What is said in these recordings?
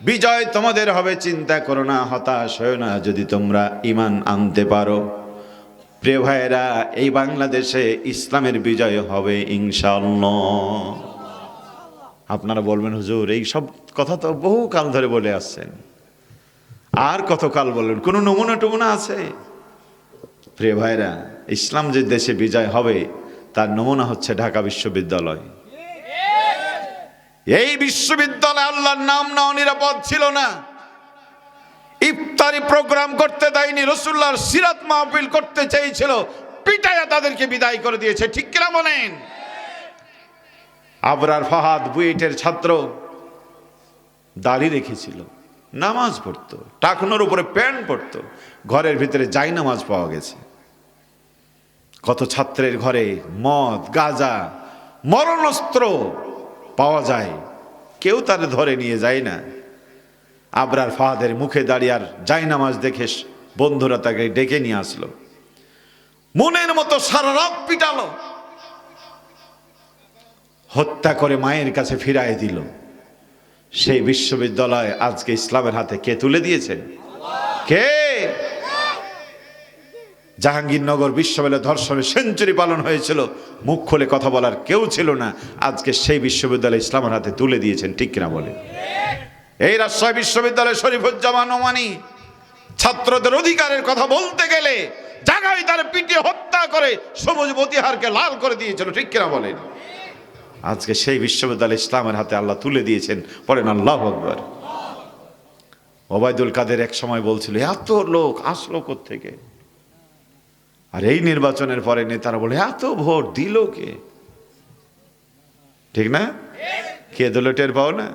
বিজয় তোমাদের হবে, চিন্তা করো না, হতাশ হয় না যদি তোমরা ইমান আনতে পারো। প্রিয় ভাইয়েরা, এই বাংলাদেশে ইসলামের বিজয় হবে ইনশাল্লাহ আপনারা বলবেন, হুজুর, এই সব কথা তো বহু কাল ধরে বলে আসছেন। আর কতকাল বলবেন কোনো নমুনা টমুনা আছে? প্রিয় ভাইরা ইসলাম যে দেশে বিজয় হবে, তার নমুনা হচ্ছে ঢাকা বিশ্ববিদ্যালয়। এই বিশ্ববিদ্যালয়ে আল্লাহর নাম নাও নিরাপদ ছিল না। ইফতারি প্রোগ্রাম করতে দেয়নি রসুল্লাহর সিরাত মাহফিল করতে চেয়েছিল পিটায়া তাদেরকে বিদায় করে দিয়েছে, ঠিক কিনা বলেন? আবরার ফাহাদ বুয়েটের ছাত্র দাড়ি রেখেছিল, নামাজ পড়তো, টাকনোর উপরে প্যান্ট পড়তো, ঘরের ভিতরে যাই নামাজ পাওয়া গেছে। কত ছাত্রের ঘরে মদ, গাজা, মরণস্ত্র পাওয়া যায়। কেউ তার ধরে নিয়ে যায় না। আবরার ফাহাদের মুখে দাঁড়িয়ে আর যাই নামাজ দেখে বন্ধুরা তাকে ডেকে নিয়ে আসলো। মনের মতো সারা রাত পিটালো। হত্যা করে মায়ের কাছে ফিরায় দিল। সেই বিশ্ববিদ্যালয় আজকে ইসলামের হাতে কে তুলে দিয়েছেন কে? জাহাঙ্গীরনগর বিশ্ববিদ্যালয় ধর্ষণের সেঞ্চুরি পালন হয়েছিল। মুখ খুলে কথা বলার কেউ ছিল না। আজকে সেই বিশ্ববিদ্যালয় ইসলামের হাতে তুলে দিয়েছেন, ঠিক কিনা বলে? এই রাজশাহী বিশ্ববিদ্যালয় শরীফুজ্জামান ওমানি, ছাত্রদের অধিকারের কথা বলতে গেলে জাগাই তার পিটিয়ে হত্যা করে সবুজ মতিহারকে লাল করে দিয়েছিল, ঠিক কিনা বলেন আজকে সেই বিশ্ববিদ্যালয় ইসলামের হাতে আল্লাহ তুলে দিয়েছেন, পড়েন আল্লাহ আকবর। ওবায়দুল কাদের এক সময় বলছিল, এত লোক আসলো থেকে আর এই নির্বাচনের পরে নেতারা বলে, এত ভোট দিল কে? ঠিক না? কে দিল টের পাও না?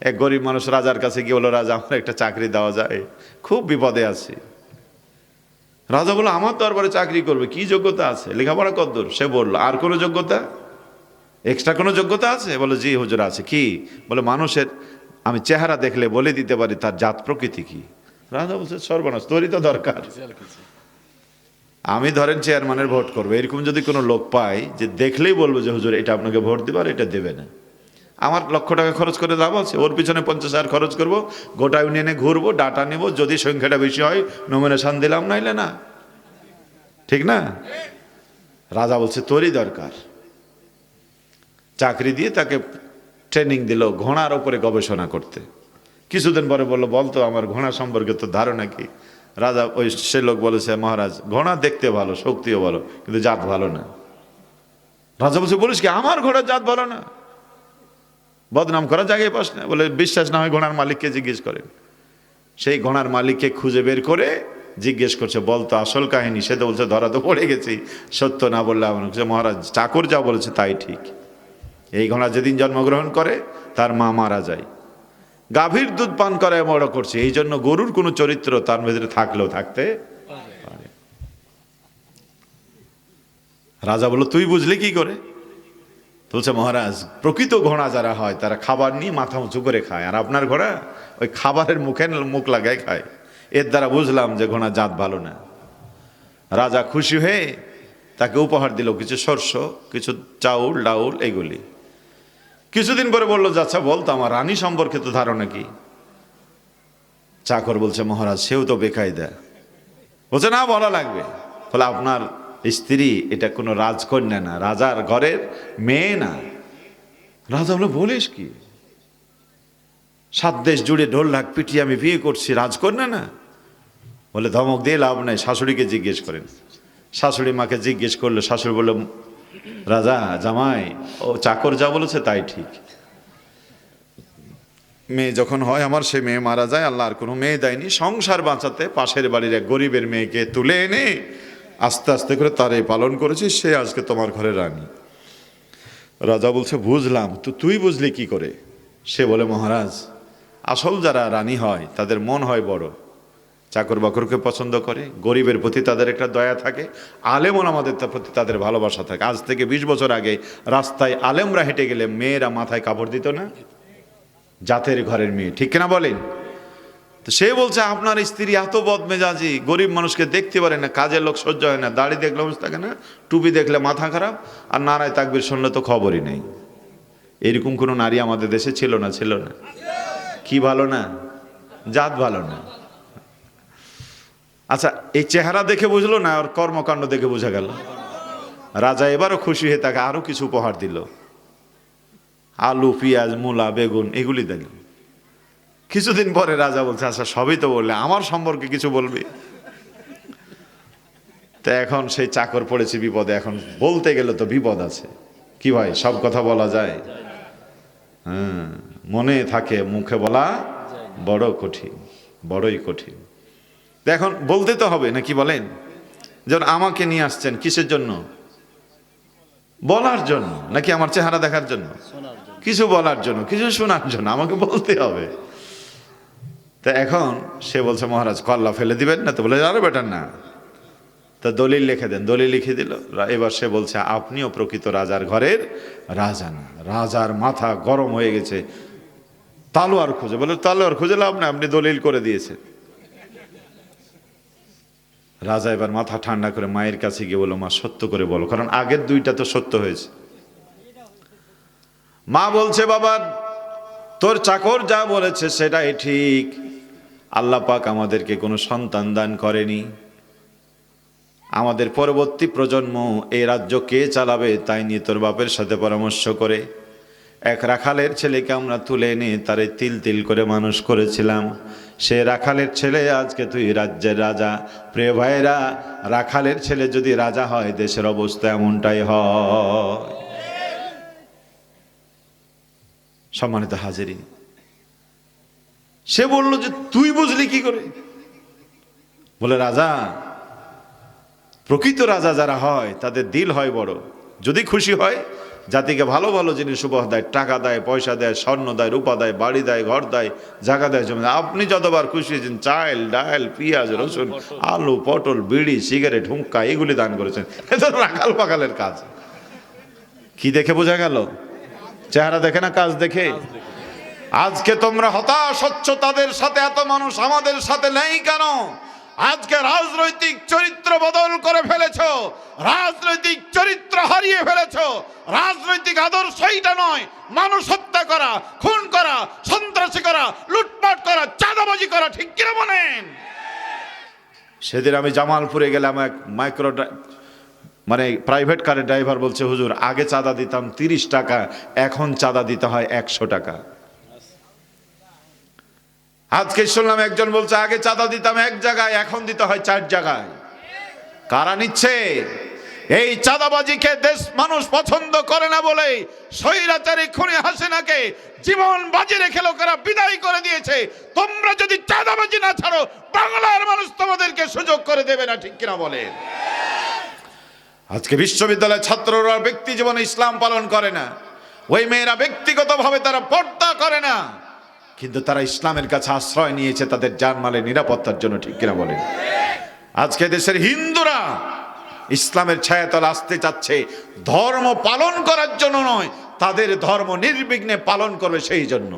এক গরিব মানুষ রাজার কাছে গিয়ে বলো রাজা, আমার একটা চাকরি দেওয়া যায়। খুব বিপদে আছি। রাজা বলল, আমার দরবারে চাকরি করবে, কি যোগ্যতা আছে? লেখাপড়া কদ্দূর, সে বলল, আর কোনো যোগ্যতা? এক্সট্রা কোনো যোগ্যতা আছে? বলে জি হুজুর, আছে। কি? বলে মানুষের, আমি চেহারা দেখলে বলে দিতে পারি, তার জাত প্রকৃতি কি? রাজা বলছে, সর্বনাশ, তোরই তো দরকার। আমি ধরেন চেয়ারম্যানের ভোট করব। এরকম যদি কোনো লোক পাই যে দেখলেই বলব যে, হুজুর, এটা আপনাকে ভোট দেবে আর এটা দেবে না। আমার লক্ষ টাকা খরচ করে লাভ আছে। ওর পিছনে পঞ্চাশ হাজার খরচ করব, গোটা ইউনিয়নে ঘুরবো ডাটা নেব, যদি সংখ্যাটা বেশি হয় নমিনেশন দিলাম, নাইলে না। ঠিক না? রাজা বলছে, তোরই দরকার। চাকরি দিয়ে তাকে ট্রেনিং দিল ঘোড়ার ওপরে গবেষণা করতে। কিছুদিন পরে বলল বলতো আমার ঘোড়া সম্পর্কে তো ধারণা কি? রাজা ওই সে লোক বলেছে মহারাজ ঘোড়া দেখতে ভালো শক্তিও ভালো কিন্তু জাত ভালো না। রাজা বলছে বলিস কি আমার ঘোড়ার জাত ভালো না? বদনাম করা জায়গায় পাস না বলে বিশ্বাস না হয় ঘোড়ার মালিককে জিজ্ঞেস করেন সেই ঘোড়ার মালিককে খুঁজে বের করে জিজ্ঞেস করছে বলতো আসল কাহিনী। সে তো বলছে ধরা তো পড়ে গেছি সত্য না বললে আমার বলছে, মহারাজ চাকর যা বলেছে তাই ঠিক। এই ঘোড়া যেদিন জন্মগ্রহণ করে তার মা মারা যায়। গাভীর দুধ পান করায় বড় করছে। এই জন্য গরুর কোনো চরিত্র তার ভেতরে থাকলেও থাকতে পারে। রাজা বলল, তুই বুঝলি কি করে? বলছে, মহারাজ, প্রকৃত ঘোড়া যারা হয়, তারা খাবার নিয়ে মাথা উঁচু করে খায়। আর আপনার ঘোড়া ওই খাবারের মুখে মুখ লাগায় খায়। এর দ্বারা বুঝলাম যে ঘোড়া জাত ভালো না। রাজা খুশি হয়ে তাকে উপহার দিল, কিছু শস্য, কিছু চাউল, ডাউল, এগুলি। কিছুদিন পরে বলল, যে আচ্ছা বলতো আমার রানী সম্পর্কে তো ধারণা কি? চাকর বলছে, মহারাজ, সেও তো বেকায়দা। বলছে, না, বলা লাগবে। বলে, আপনার স্ত্রী এটা কোনো রাজকন্যা না, রাজার ঘরের মেয়ে না। রাজা বলে বলিস কি? সাত দেশ জুড়ে ঢোল ঢাক পিটিয়ে আমি বিয়ে করছি, রাজকন্যা না? বলে, ধমক দিয়ে লাভ নাই, শাশুড়িকে জিজ্ঞেস করেন। শাশুড়ি মাকে জিজ্ঞেস করল, শাশুড়ি বলল রাজা, জামাই ও চাকর যা বলেছে তাই ঠিক। মেয়ে যখন হয় আমার, সে মেয়ে মারা যায়, আল্লাহ আর কোনো মেয়ে দেয়নি। সংসার বাঁচাতে পাশের বাড়ির এক গরিবের মেয়েকে তুলে এনে আস্তে আস্তে করে তারে পালন করেছি, সে আজকে তোমার ঘরে রানী। রাজা বলছে, বুঝলাম, তো তুই বুঝলি কি করে? সে বলে, মহারাজ, আসল যারা রানী হয়, তাদের মন হয় বড়। চাকর বাকরকে পছন্দ করে, গরিবের প্রতি তাদের একটা দয়া থাকে আলেমন আমাদের প্রতি তাদের ভালোবাসা থাকে। আজ থেকে বিশ বছর আগে রাস্তায় আলেমরা হেঁটে গেলে মেয়েরা মাথায় কাপড় দিত না? জাতের ঘরের মেয়ে, ঠিক কিনা বলেন? তো সে বলছে, আপনার স্ত্রী এত বদমেজাজি, গরিব মানুষকে দেখতে পারে না, কাজের লোক সহ্য হয় না, দাড়ি দেখলে মানুষ থাকে না, টুপি দেখলে মাথা খারাপ, আর নারায় তাকবির শুনলে তো খবরই নেই। এরকম কোনো নারী আমাদের দেশে ছিল না ছিল না। কি ভালো না? জাত ভালো না। আচ্ছা এই চেহারা দেখে বুঝলো না ওর কর্মকাণ্ড দেখে বোঝা গেল? রাজা এবারও খুশি হয়ে তাকে আরও কিছু উপহার দিল। আলু, পেঁয়াজ, মূলা, বেগুন, এগুলি দিল। কিছুদিন পরে রাজা বলছে আচ্ছা সবই তো বললে, আমার সম্পর্কে কিছু বলবি? তা এখন সেই চাকর পড়েছে বিপদে, এখন বলতে গেলে তো বিপদ আছে। কি ভাই, সব কথা বলা যায়? হ্যাঁ মনে থাকে, মুখে বলা বড় কঠিন, বড়ই কঠিন। এখন বলতে তো হবে নাকি বলেন? যেমন আমাকে নিয়ে আসছেন কিসের জন্য? বলার জন্য নাকি আমার চেহারা দেখার জন্য? কিছু বলার জন্য কিছু শোনার জন্য আমাকে বলতে হবে। তা এখন সে বলছে মহারাজ কল্লা ফেলে দিবেন না তো? বলে আরে বেটার না। তা দলিল লিখে দেন দলিল লিখে দিল। এবার সে বলছে আপনিও প্রকৃত রাজার ঘরের রাজা না। রাজার মাথা গরম হয়ে গেছে। তালোয়ার খুঁজে। বলে তালোয়ার খুঁজে লাভ না আপনি দলিল করে দিয়েছেন। রাজা এবার মাথা ঠান্ডা করে মায়ের কাছে গিয়ে বলো মা, সত্য করে বলো, কারণ আগের দুইটা তো সত্য হয়েছে। মা বলছে, বাবা, তোর চাকর যা বলেছে সেটাই ঠিক। আল্লাহ পাক আমাদেরকে কোনো সন্তান দান করেনি। আমাদের পরবর্তী প্রজন্ম এই রাজ্য কে চালাবে তাই নিয়ে তোর বাপের সাথে পরামর্শ করে। এক রাখালের ছেলেকে আমরা তুলে এনে তারে তিল তিল করে মানুষ করেছিলাম। সে রাখালের ছেলে, আজকে তুই রাজ্যের রাজা। প্রিয় ভাইরা রাখালের ছেলে যদি রাজা হয়, দেশের অবস্থা এমনটাই হয়। সম্মানিত হাজিরি সে বলল যে, তুই বুঝলি কি করে? বলে, রাজা, প্রকৃত রাজা যারা হয়, তাদের দিল হয় বড়। যদি খুশি হয় জাতিকে ভালো ভালো জিনিস উপহার দেয় টাকা দেয় পয়সা দেয় স্বর্ণ দেয় রূপা দেয় বাড়ি দেয় ঘর দেয় জায়গা দেয় জমি। আপনি যতবার খুশি হয়েছেন চাল ডাল পেঁয়াজ রসুন আলু পটল বিড়ি সিগারেট হুঙ্কা এগুলি দান করেছেন। এটা রাখাল পাকালের কাজ। কি দেখে বোঝা গেল? চেহারা দেখে না কাজ দেখে। আজকে তোমরা হতাশ হচ্ছ তাদের সাথে এত মানুষ আমাদের সাথে নেই কেন? আজকে রাজনৈতিক চরিত্র বদল করে ফেলেছ। রাজনৈতিক চরিত্র হারিয়ে ফেলেছ। রাজনৈতিক আদর্শ এইটা নয়, মানুষ হত্যা করা, খুন করা, সন্ত্রাসী করা, লুটপাট করা, চাঁদাবাজি করা, ঠিক কিনা বলেন? সেদিন আমি জামালপুরে গেলাম, এক মাইক্রো মানে প্রাইভেট কারের ড্রাইভার বলছে, হুজুর, আগে চাঁদা দিতাম তিরিশ টাকা, এখন চাঁদা দিতে হয় একশো টাকা। আজকে শুনলাম একজন বলছে, আগে চাঁদা দিতাম এক জায়গায়, এখন দিতে হয় চার জায়গায়। কারা নিচ্ছে? এই চাঁদাবাজিকে দেশ মানুষ পছন্দ করে না বলে স্বৈরাচারী খুনে হাসিনাকে জীবন বাজি রেখে লোকেরা বিদায় করে দিয়েছে। তোমরা যদি চাঁদাবাজি না ছাড়ো, বাংলার মানুষ তোমাদেরকে সুযোগ করে দেবে না, ঠিক কিনা বলে? আজকে বিশ্ববিদ্যালয়ের ছাত্ররা ব্যক্তি জীবনে ইসলাম পালন করে না। ওই মেয়েরা ব্যক্তিগতভাবে তারা পর্দা করে না। কিন্তু তারা ইসলামের কাছে আশ্রয় নিয়েছে তাদের জানমালের নিরাপত্তার জন্য, ঠিক কিনা বলেন? আজকে দেশের হিন্দুরা ইসলামের ছায়াতল আসতে চাচ্ছে, ধর্ম পালন করার জন্য নয়, তাদের ধর্ম নির্বিঘ্নে পালন করবে সেই জন্য।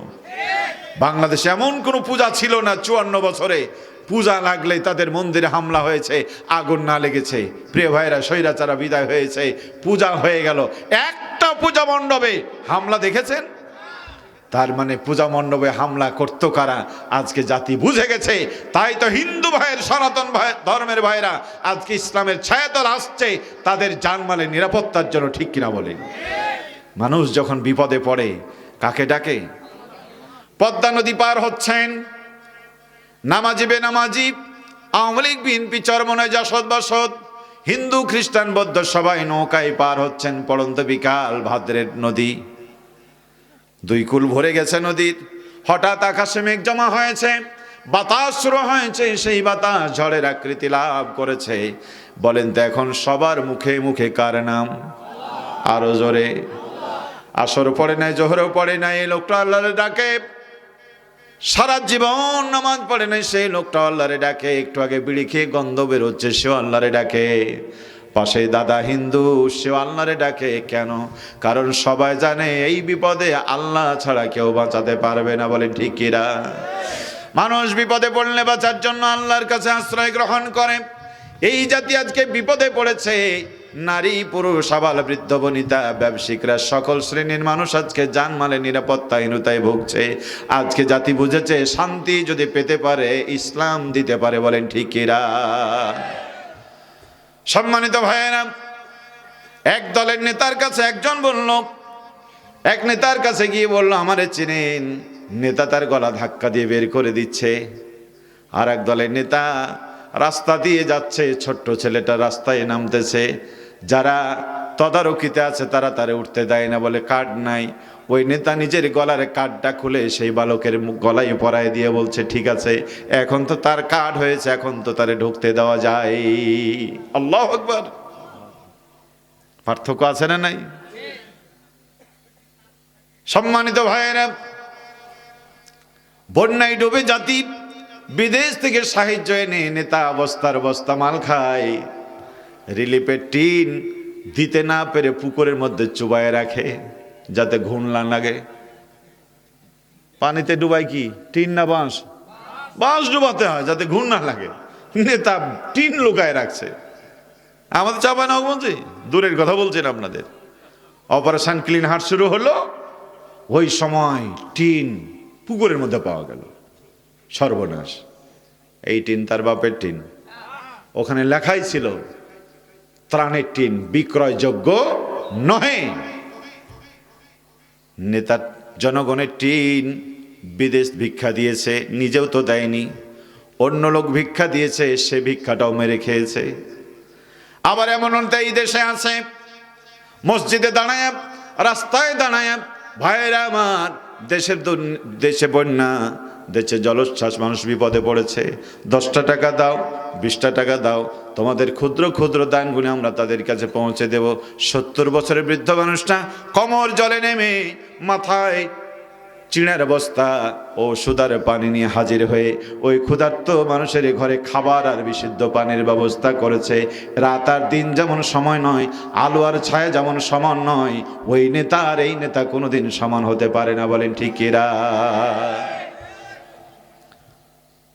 বাংলাদেশে এমন কোনো পূজা ছিল না চুয়ান্ন বছরে, পূজা লাগলে তাদের মন্দিরে হামলা হয়েছে, আগুন না লেগেছে। প্রিয় ভাইরা স্বৈরাচারা বিদায় হয়েছে, পূজা হয়ে গেল। একটা পূজা মণ্ডপে হামলা দেখেছেন? তার মানে পূজা মণ্ডপে হামলা করত কারা? আজকে জাতি বুঝে গেছে। তাই তো হিন্দু ভাইয়ের, সনাতন ভাই ধর্মের ভাইরা আজকে ইসলামের ছায়াতল আসছে। তাদের জানমালের নিরাপত্তার জন্য ঠিক কিনা বলে মানুষ যখন বিপদে পড়ে, কাকে ডাকে? পদ্মা নদী পার হচ্ছেন। নামাজি বেনামাজি, আওয়ামী লীগ, বিএনপি চরমনায় জাসদ, বাসদ, হিন্দু, খ্রিস্টান, বৌদ্ধ সবাই নৌকায় পার হচ্ছেন পড়ন্ত বিকাল ভাদ্রের নদী। দুই কুল ভরে গেছে নদীর। হঠাৎ আকাশে মেঘ জমা হয়েছে, বাতাস শুরু হয়েছে, সেই বাতাস ঝড়ের আকৃতি লাভ করেছে। বলেন তো এখন সবার মুখে মুখে কার নাম? আরও জোরে। আসর পড়ে নাই, জোহরও পড়ে নাই, এই লোকটা আল্লাহরে ডাকে। সারা জীবন নামাজ পড়ে নাই, সেই লোকটা আল্লাহরে ডাকে। একটু আগে বিড়ি খেয়ে গন্ধ বেরোচ্ছে, সেও আল্লাহরে ডাকে। পাশে দাদা হিন্দু, সেও আল্লাহরে ডাকে। কেন? কারণ সবাই জানে এই বিপদে আল্লাহ ছাড়া কেউ বাঁচাতে পারবে না বলে ঠিকিরা মানুষ বিপদে পড়লে বাঁচার জন্য আল্লাহর কাছে আশ্রয় গ্রহণ করে। এই জাতি আজকে বিপদে পড়েছে। নারী, পুরুষ, আবাল, বৃদ্ধ, বনিতা, ব্যবসায়িকরা, সকল শ্রেণির মানুষ আজকে জানমালের নিরাপত্তাহীনতায় ভুগছে। আজকে জাতি বুঝেছে, শান্তি যদি পেতে পারে, ইসলাম দিতে পারে বলেন ঠিকিরা সম্মানিত ভাইয়েরা, এক দলের নেতার কাছে একজন বলল, এক নেতার কাছে গিয়ে বলল, আমারে চিনেন, নেতা তার গলা ধাক্কা দিয়ে বের করে দিচ্ছে। আর এক দলের নেতা রাস্তা দিয়ে যাচ্ছে, ছোট্ট ছেলেটা রাস্তায় নামতেছে, যারা তদারকিতে আছে, তারা তারে উঠতে দেয় না বলে কার্ড নাই। ওই নেতা নিজের গলার কার্ডটা খুলে সেই বালকের গলায় পরায় দিয়ে বলছে, ঠিক আছে, এখন তো তার কার্ড হয়েছে, এখন তো তারে ঢুকতে দেওয়া যায়। আল্লাহ আকবার। পার্থক্য আছে না নাই? সম্মানিত ভাইয়েরা, বন্যায় ডুবে জাতি বিদেশ থেকে সাহায্য এনে নেতা অবস্থার বস্তা মাল খায়। রিলিফের টিন দিতে না পেরে পুকুরের মধ্যে চুবায় রাখে, যাতে ঘুণ না লাগে। পানিতে ডুবাই কি? টিন না বাঁশ? বাঁশ ডুবাতে হয়, যাতে ঘুণ না লাগে। নেতা টিন লুকায় রাখছে। আমাদের চাপায় না বলছি দূরের কথা বলছেন আপনাদের। অপারেশন ক্লিন হার্ট শুরু হলো, ওই সময় টিন পুকুরের মধ্যে পাওয়া গেল। সর্বনাশ। এই টিন তার বাপের টিন। ওখানে লেখাই ছিল ত্রাণের টিন বিক্রয়যোগ্য নহে। নেতার জনগণের টিন বিদেশ ভিক্ষা দিয়েছে, নিজেও তো দেয়নি। অন্য লোক ভিক্ষা দিয়েছে, সে ভিক্ষাটাও মেরে খেয়েছে। আবার এমন এই দেশে আছে, মসজিদে দাঁড়ায়, রাস্তায় দাঁড়ায়, ভাইয়েরা আমার, দেশের দেশে বন্যা দেশে জলোচ্ছ্বাস মানুষ বিপদে পড়েছে। দশটা টাকা দাও, বিশটা টাকা দাও, তোমাদের ক্ষুদ্র ক্ষুদ্র দানগুলি আমরা তাদের কাছে পৌঁছে দেব। সত্তর বছরের বৃদ্ধ মানুষটা কমর জলে নেমে মাথায় চিড়ার বস্তা ও সুদার পানি নিয়ে হাজির হয়ে ওই ক্ষুধার্ত মানুষের ঘরে খাবার আর বিশুদ্ধ পানির ব্যবস্থা করেছে। রাত আর দিন যেমন সময় নয়, আলো আর ছায়া যেমন সমান নয়, ওই নেতা আর এই নেতা কোনোদিন সমান হতে পারে না বলেন ঠিকেরা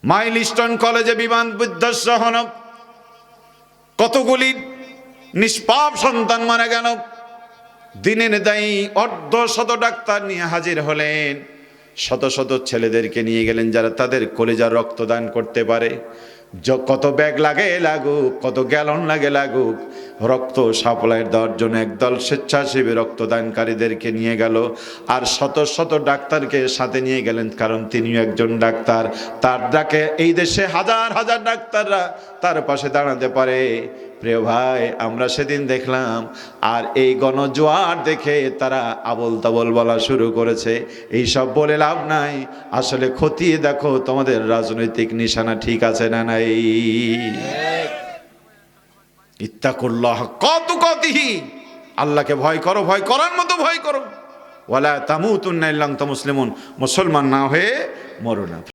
মাইলস্টোন কলেজে বিমান বিধ্বস্ত হন। কতগুলি নিষ্পাপ সন্তান মারা গেল। দিনে দায়ী অর্ধ শত ডাক্তার নিয়ে হাজির হলেন। শত শত ছেলেদেরকে নিয়ে গেলেন যারা তাদের কলেজার রক্তদান করতে পারে। কত ব্যাগ লাগে লাগুক, কত গ্যালন লাগে লাগুক। রক্ত সাপ্লাইয়ের দেওয়ার জন্য একদল স্বেচ্ছাসেবী রক্তদানকারীদেরকে নিয়ে গেল আর শত শত ডাক্তারকে সাথে নিয়ে গেলেন, কারণ তিনিও একজন ডাক্তার। তার ডাকে, এই দেশে হাজার হাজার ডাক্তাররা তার পাশে দাঁড়াতে পারে। প্রিয় ভাই, আমরা সেদিন দেখলাম, আর এই গণজোয়ার দেখে তারা আবল তাবল বলা শুরু করেছে। এই সব বলে লাভ নাই। আসলে খতিয়ে দেখো, তোমাদের রাজনৈতিক নিশানা ঠিক আছে না নাই? ইত্তাকুল্লাহ কত কতিহি আল্লাহকে ভয় করো, ভয় করার মতো ভয় করো। ওয়ালা তামুতুন্না ইল্লাম মুসলিমুন। মুসলমান না হয়ে মরো না।